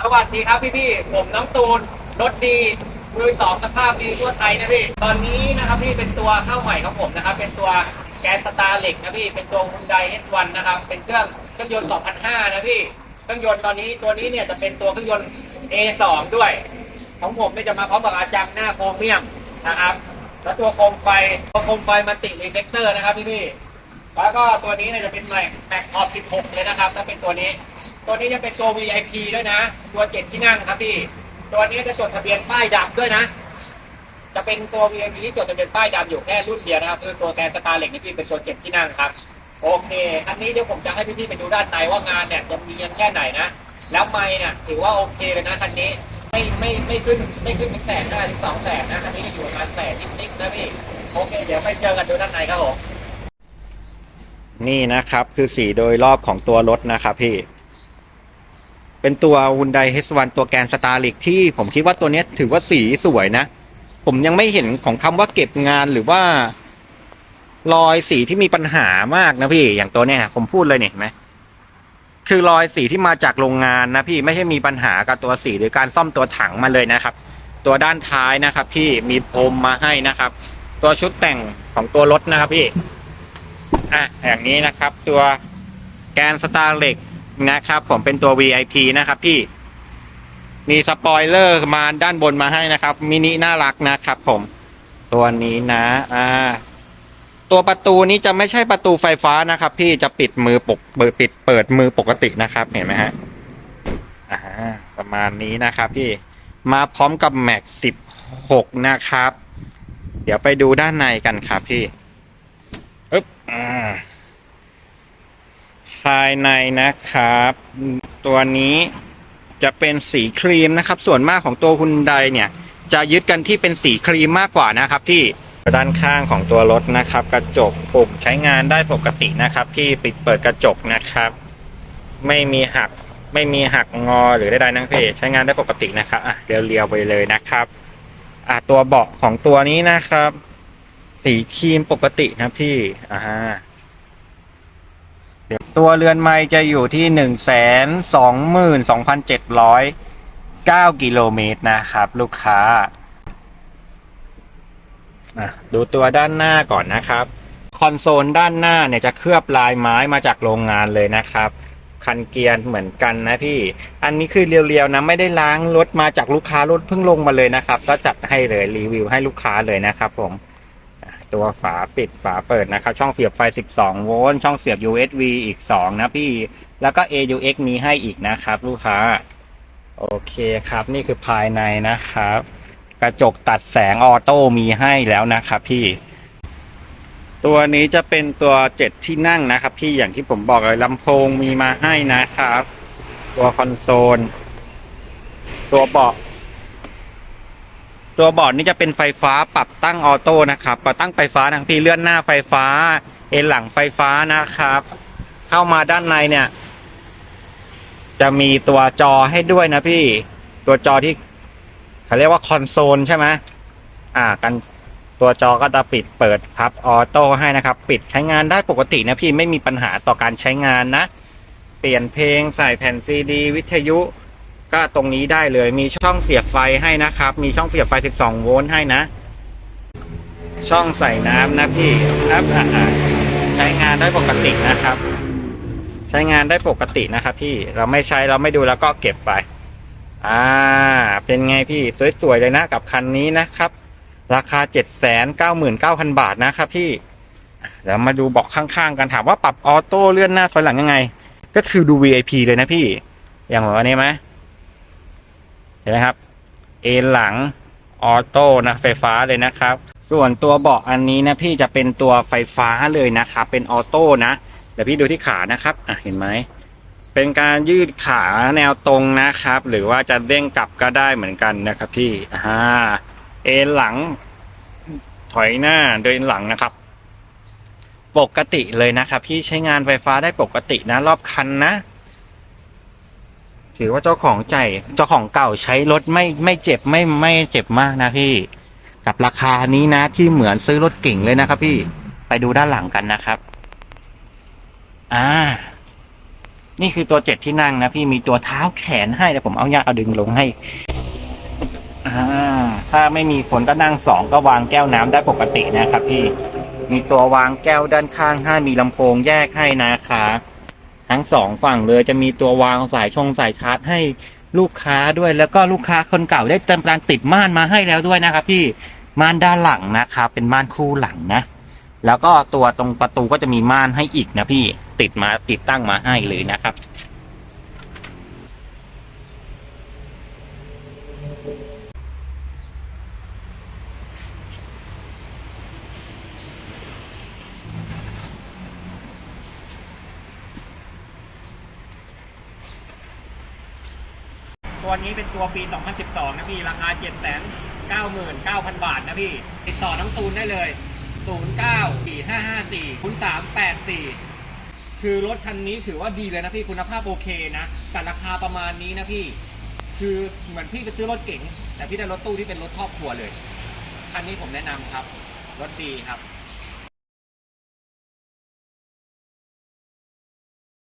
สวัสดีครับพี่พี่ผมน้องตูนรถดีมือสองสภาพดีทั่วไทยนะพี่ ตอนนี้นะครับพี่เป็นตัวเข้าใหม่ของผมนะครับ เป็นตัวแกนสตาร์เล็กนะพี่ เป็นตัว Hyundai H1 นนะครับ เป็นเครื่องเครื่องยนต์ 2005 นะพี่ เครื่องยนต์ตอนนี้ตัวนี้เนี่ยจะเป็นตัวเครื่องยนต์ A2 ด้วย ของผมเนี่ยจะมาพร้อมกับอาจังหน้าโครเมียมนะครับ แล้วตัวโคมไฟ ตัวโคมไฟมันติรีเฟกเตอร์นะครับพี่พี่ แล้วก็ตัวนี้เนี่ยจะเป็นแม็กแม็กขอบ 16 เลยนะครับ ถ้าเป็นตัวนี้ ตัวนี้จะเป็นตัว VIP ด้วยนะ ตัวเจ็ดที่นั่งครับพี่ ตัวนี้จะจดทะเบียนป้ายดำด้วยนะ จะเป็นตัว VIP ที่จดทะเบียนป้ายดำอยู่แค่รุ่นเดียวนะครับ คือตัวแกนสตาร์เล็กนี่พี่เป็นตัวเจ็ดที่นั่งครับ โอเค อันนี้เดี๋ยวผมจะให้พี่ๆไปดูด้านในว่างานเนี่ยจะมีกันแค่ไหนนะ แล้วไม่เนี่ยถือว่าโอเคเลยนะคันนี้ ไม่ไม่ไม่ขึ้นไม่ขึ้นเป็นแสนห้ถึงสองแสนนะ คันนี้จะอยู่ประมาณแสนนิดๆนะพี่ โอเค เดี๋ยวไปเจอกันดูด้านในครับผม นี่นะครับคือสีโดยรอบของตัวรถนะครับพี่ เป็นตัว Hyundai H1 ตัวแกนสตาร์ลิกที่ผมคิดว่าตัวนี้ถือว่าสีสวยนะ ผมยังไม่เห็นของคำว่าเก็บงานหรือว่า รอยสีที่มีปัญหามากนะพี่ อย่างตัวเนี้ยผมพูดเลยเนี่ยเห็นไหมคือรอยสีที่มาจากโรงงานนะพี่ไม่ใช่มีปัญหากับตัวสีหรือการซ่อมตัวถังมาเลยนะครับ ตัวด้านท้ายนะครับ พี่มีพรมมาให้นะครับ ตัวชุดแต่งของตัวรถนะครับพี่อะอย่างนี้นะครับ ตัวแกนสตาร์เล็ก นะครับ ผมเป็นตัว VIP นะครับพี่ มีสปอยเลอร์มาด้านบนมาให้นะครับมินิน่ารักนะครับ ผม ตัวนี้นะอ่าตัวประตูนี้จะไม่ใช่ประตูไฟฟ้านะครับ พี่จะปิดมือปกเปิดปิดเปิดมือปกตินะครับ เห็นไหมฮะอ่าประมาณนี้นะครับ พี่มาพร้อมกับแม็กสิบหกนะครับ เดี๋ยวไปดูด้านในกันครับพี่อึ๊บอ่า ภายในนะครับ ตัวนี้จะเป็นสีครีมนะครับ ส่วนมากของตัวคุณไดเนี่ย จะยึดกันที่เป็นสีครีมมากกว่านะครับที่ด้านข้างของตัวรถนะครับ กระจกปุ่มใช้งานได้ปกตินะครับ ที่ปิดเปิดกระจกนะครับ ไม่มีหักไม่มีหักงอหรือใดๆนั่งเพใช้งานได้ปกตินะครับอะเรียวๆไปเลยนะครับอะตัวเบาะของตัวนี้นะครับ สีครีมปกตินะพี่อ่า ตัวเรือนไม้จะอยู่ที่หนึ่งแสนสองหมื่นสองพันเจ็ดร้อยเก้ากิโลเมตรนะครับ ลูกค้าดูตัวด้านหน้าก่อนนะครับ คอนโซลด้านหน้าเนี่ยจะเคลือบลายไม้มาจากโรงงานเลยนะครับ คันเกียร์เหมือนกันนะพี่ อันนี้คือเรียวๆนะไม่ได้ล้างรถมาจากลูกค้ารถเพิ่งลงมาเลยนะครับ ก็จัดให้เลยรีวิวให้ลูกค้าเลยนะครับผม ตัวฝาปิดฝาเปิดนะครับ ช่องเสียบไฟ 12 โวลต์ช่องเสียบ USB อีก 2 นะพี่ แล้วก็ AUX มีให้อีกนะครับ ลูกค้า โอเคครับ นี่คือภายในนะครับ กระจกตัดแสงออโต้มีให้แล้วนะครับพี่ตัวนี้จะเป็นตัวเจ็ดที่นั่งนะครับพี่อย่างที่ผมบอกเลยลำโพงมีมาให้นะครับ ตัวคอนโซล ตัวเบาะ ตัวบอร์ดนี่จะเป็นไฟฟ้าปรับตั้งออโต้นะครับปรับตั้งไฟฟ้าทั้งพี่เลื่อนหน้าไฟฟ้า เอ็นหลังไฟฟ้านะครับ เข้ามาด้านในเนี่ย จะมีตัวจอให้ด้วยนะพี่ตัวจอที่เขาเรียกว่าคอนโซลใช่ไหมอ่า กันตัวจอก็จะปิดเปิดครับออโต้ให้นะครับ ปิดใช้งานได้ปกตินะพี่ไม่มีปัญหาต่อการใช้งานนะ เปลี่ยนเพลงใส่แผ่นซีดี วิทยุ ก็ตรงนี้ได้เลยมีช่องเสียบไฟให้นะครับ มีช่องเสียบไฟ 12 โวลต์ให้นะ ช่องใส่น้ำนะพี่ครับอ่าใช้งานได้ปกตินะครับ ใช้งานได้ปกตินะครับ พี่เราไม่ใช้เราไม่ดูแล้วก็เก็บไป อ่า เป็นไงพี่สวยๆเลยนะกับคันนี้นะครับ ราคา 799,000 บาทนะครับพี่เดี๋ยวมาดูเบาะข้างๆ กันถามว่าปรับออโต้เลื่อนหน้าถอยหลังยังไง ก็คือดู VIP เลยนะพี่ อย่างแบบนี้ไหม เห็นไหมครับ เอนหลังออโต้นะไฟฟ้าเลยนะครับ ส่วนตัวเบาะอันนี้นะพี่จะเป็นตัวไฟฟ้าเลยนะครับ เป็นออโต้นะเดี๋ยวพี่ดูที่ขานะครับอะเห็นไหมเป็นการยืดขาแนวตรงนะครับ หรือว่าจะเด้งกลับก็ได้เหมือนกันนะครับ พี่อ่าเอนหลัง ถอยหน้าเดินหลังนะครับ ปกติเลยนะครับ พี่ใช้งานไฟฟ้าได้ปกตินะ รอบคันนะ ถือว่าเจ้าของใจเจ้าของเก่าใช้รถไม่ไม่เจ็บไม่ไม่เจ็บมากนะพี่ กับราคานี้นะ ที่เหมือนซื้อรถเก่งเลยนะครับ พี่ไปดูด้านหลังกันนะครับ อ่า นี่คือตัวเจ็ดที่นั่งนะพี่มีตัวเท้าแขนให้เดี๋ยวผมเอายาเอาดึงลงให้ อ่า ถ้าไม่มีฝนก็นั่งสองก็วางแก้วน้ำได้ปกตินะครับ พี่ มีตัววางแก้วด้านข้างให้มีลำโพงแยกให้นะคะ ทั้งสองฝั่งเลยจะมีตัววางสายชงสายชาร์จให้ลูกค้าด้วย แล้วก็ลูกค้าคนเก่าได้เติมการติดม่านมาให้แล้วด้วยนะครับพี่ม่านด้านหลังนะครับเป็นม่านคู่หลังนะ แล้วก็ตัวตรงประตูก็จะมีม่านให้อีกนะพี่ติดมาติดตั้งมาให้เลยนะครับ ตัวนี้เป็นตัวปี 2012 นะพี่ ราคา 799,000 บาทนะพี่ ติดต่อน้องตูนได้เลย 0945540384 คือรถคันนี้ถือว่าดีเลยนะพี่คุณภาพโอเคนะ แต่ราคาประมาณนี้นะพี่ คือเหมือนพี่ไปซื้อรถเก๋งแต่พี่ได้รถตู้ที่เป็นรถครอบครัวเลย คันนี้ผมแนะนำครับ รถดีครับ